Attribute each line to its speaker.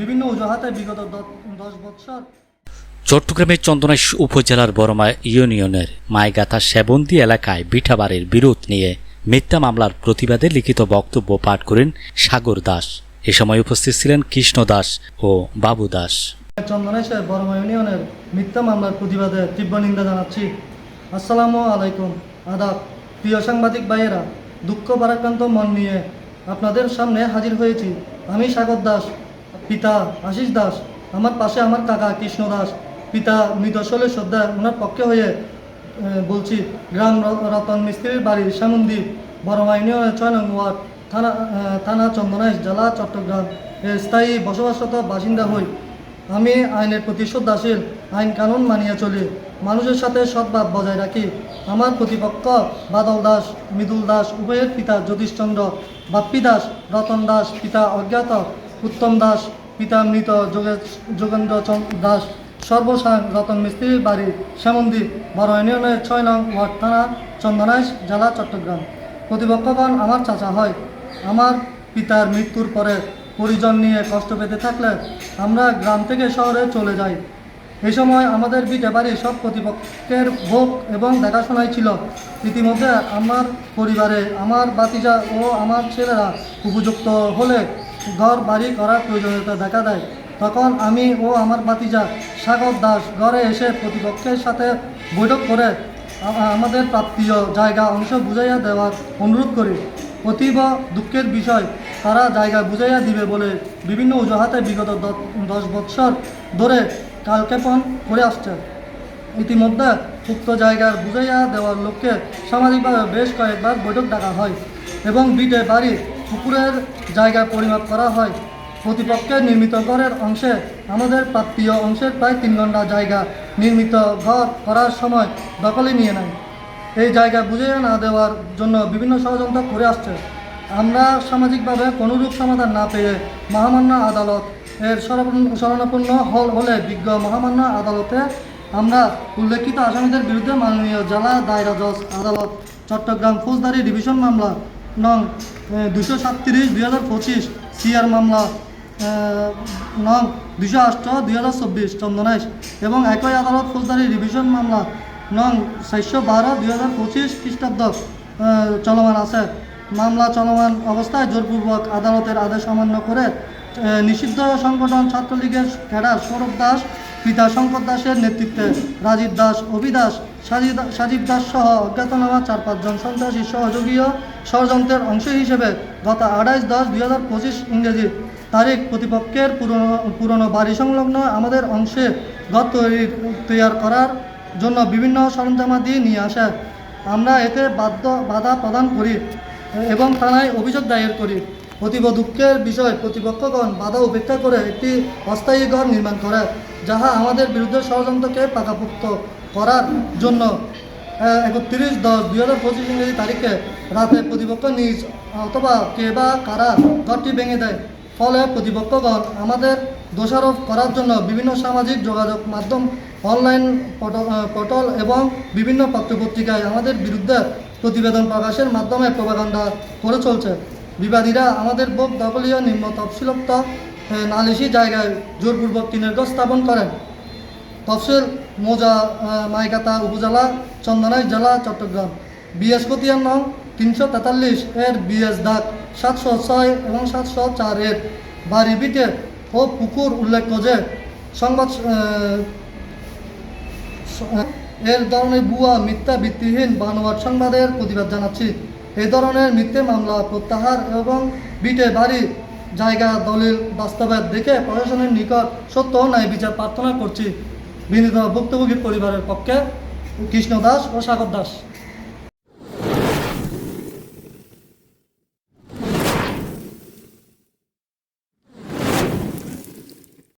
Speaker 1: বিভিন্ন অজুহাতে বিগত দশ বছর
Speaker 2: চট্টগ্রামের চন্দনাইশ উপজেলার বড়মা ইউনিয়নের মাইগাথা সেবন্দি এলাকায় বিঠাবাড়ির বিরোধ নিয়ে মিথ্যা মামলার প্রতিবাদে লিখিত বক্তব্য পাঠ করেন সাগর দাস। এ সময় উপস্থিত ছিলেন কৃষ্ণ দাস ও বাবু দাস।
Speaker 1: চন্দনেশে বর্মা ইউনিয়নের মিথ্যা মামলার প্রতিবাদে তীব্র নিন্দা জানাচ্ছি। আসসালামু আলাইকুম। আদাব। প্রিয় সাংবাদিক ভাইয়েরা দুঃখ ভারাক্রান্ত মন নিয়ে আপনাদের সামনে হাজির হয়েছি। আমি সাগর দাস। পিতা আশিস দাস, আমার পাশে আমার কাকা কৃষ্ণ দাস। পিতা মৃত শৈলেশ সর্দার ওনার পক্ষে হয়ে বলছি, গ্রাম রতন মিস্ত্রির বাড়ির সামন্দি বড়মা ইউনিয়নের ছয় নং ওয়ার্ড, থানা থানা চন্দনাইশ জেলা চট্টগ্রাম। স্থায়ী বসবাসরত বাসিন্দা হই। আমি আইনের প্রতি শ্রদ্ধাশীল, আইন কানুন মানিয়ে চলি। মানুষের সাথে সদ্ভাব বজায় রাখি। আমার প্রতিপক্ষ বাদল দাস, মৃদুল দাস, উভয়ের পিতা যতীশচন্দ্র বাপ্পি দাস, রতন দাস, পিতা অজ্ঞাত। উত্তম দাস পিতা মৃত যোগেন্দ্র দাস, সর্বসাং রতন মিস্ত্রির বাড়ি শ্যামন্দি, বড় ইউনিয়নের ছয় নং ওয়ার্ড থানা, চন্দনাইশ, জেলা চট্টগ্রাম। প্রতিপক্ষগণ আমার চাচা হয়। আমার পিতার মৃত্যুর পরে পরিজন নিয়ে কষ্ট পেতে থাকলে আমরা গ্রাম থেকে শহরে চলে যাই। এই সময় আমাদের বিটে বাড়ি সব প্রতিপক্ষের ভোগ এবং দেখাশোনাই ছিল। ইতিমধ্যে আমার পরিবারে আমার বাতিজা ও আমার ছেলেরা উপযুক্ত হলে ঘর বাড়ি করার প্রয়োজনীয়তা দেখা দেয়। তখন আমি ও আমার বাতিজা সাগর দাস ঘরে এসে প্রতিপক্ষের সাথে বৈঠক করে আমাদের প্রাপ্তীয় জায়গা অংশ বুঝাইয়া দেওয়ার অনুরোধ করি। অতীব দুঃখের বিষয়, তারা জায়গা বুঝাইয়া দিবে বলে বিভিন্ন অজুহাতে বিগত দশ বৎসর ধরে কালক্ষেপণ করে আসছে। ইতিমধ্যে উক্ত জায়গার বুঝাইয়া দেওয়ার লক্ষ্যে সামাজিকভাবে বেশ কয়েকবার বৈঠক ডাকা হয় এবং বিটে বাড়ি পুকুরের জায়গা পরিমাপ করা হয়। প্রতিপক্ষের নির্মিত ঘরের অংশে আমাদের প্রাপ্তীয় অংশের প্রায় তিন ঘণ্টা জায়গা নির্মিত ঘর করার সময় দখলে নিয়ে নেয়। এই জায়গা বুঝিয়ে না দেওয়ার জন্য বিভিন্ন ষড়যন্ত্র করে আসছে। আমরা সামাজিকভাবে কোনোরূপ সমাধান না পেয়ে মহামান্য আদালত এর শরণ- শরণাপন্ন হল হলে বিজ্ঞ মহামান্য আদালতে আমরা উল্লেখিত আসামিদের বিরুদ্ধে মাননীয় জেলা দায়রা জজ আদালত চট্টগ্রাম ফৌজদারি ডিভিশন মামলা নং দুশো সাতত্রিশ দুই হাজার পঁচিশ সিআর মামলা নং দুশো আষ্ট দুই হাজার চব্বিশ চন্দনাইশ এবং একই আদালত ফৌজদারি রিভিশন মামলা, নং, চারশো বারো দুই হাজার পঁচিশ খ্রিস্টাব্দ চলমান আছে। মামলা চলমান অবস্থায় জোরপূর্বক আদালতের আদেশ অমান্য করে নিষিদ্ধ সংগঠন ছাত্রলীগের ক্যাডার সৌরভ দাস পিতা শঙ্কর দাসের নেতৃত্বে রাজীব দাস অভিদাস সাজীব দাস সহ অজ্ঞাতনামা চার পাঁচজন সন্ত্রাসী সহযোগীয় ষড়যন্ত্রের অংশ হিসেবে গত আঠাইশ দশ দুই হাজার পঁচিশ ইংরেজি তারিখ প্রতিপক্ষের পুরনো পুরনো বাড়ি সংলগ্ন আমাদের অংশে ঘর তৈরি, তৈয়ার করার জন্য বিভিন্ন সরঞ্জামাদি নিয়ে আসে। আমরা এতে বাধ্য, বাধা প্রদান করি এবং থানায় অভিযোগ দায়ের করি। অতীব দুঃখের বিষয় প্রতিপক্ষগণ বাধা উপেক্ষা করে একটি অস্থায়ী ঘর নির্মাণ করে, যাহা আমাদের বিরুদ্ধে ষড়যন্ত্রকে পাকাপুক্ত করার জন্য একত্রিশ দশ দুই হাজার পঁচিশ ইংরেজি তারিখে রাতে প্রতিপক্ষ নিজ অথবা কে বা কারা ঘরটি ভেঙে দেয়। ফলে প্রতিপক্ষগণ আমাদের দোষারোপ করার জন্য বিভিন্ন সামাজিক যোগাযোগ মাধ্যম, অনলাইন পটল এবং বিভিন্ন পত্রপত্রিকায় আমাদের বিরুদ্ধে প্রতিবেদন প্রকাশের মাধ্যমে প্রভাকাণ্ডা করে চলছে। বিবাদীরা আমাদের বোক দখলীয় নিম্ন তফসিলক্ত নালিশি জায়গায় জোরপূর্বক টিনের ঘর স্থাপন করেন। তফসিল মোজা মাইকাতা উপজেলা চন্দনাই জেলা, চট্টগ্রাম। বিএস খতিয়ান নং তিনশো তেতাল্লিশ এর বিএস দাগ সাতশো ছয় এবং সাতশো চার এর বাড়ি বিটে ও পুকুর উল্লেখ্য যে সংবাদ এর ধরনের ভুয়া মিথ্যা ভিত্তিহীন বানোয়াট সংবাদের প্রতিবাদ জানাচ্ছি। এই ধরনের মিথ্যে মামলা প্রত্যাহার এবং বিটে বাড়ি জায়গা দলিল বাস্তবায়ন দেখে প্রশাসনের নিকট সত্য ন্যায় বিচার প্রার্থনা করছি। বিনীত ভুক্তভোগী পরিবারের পক্ষে কৃষ্ণ দাস ও সাগর দাস।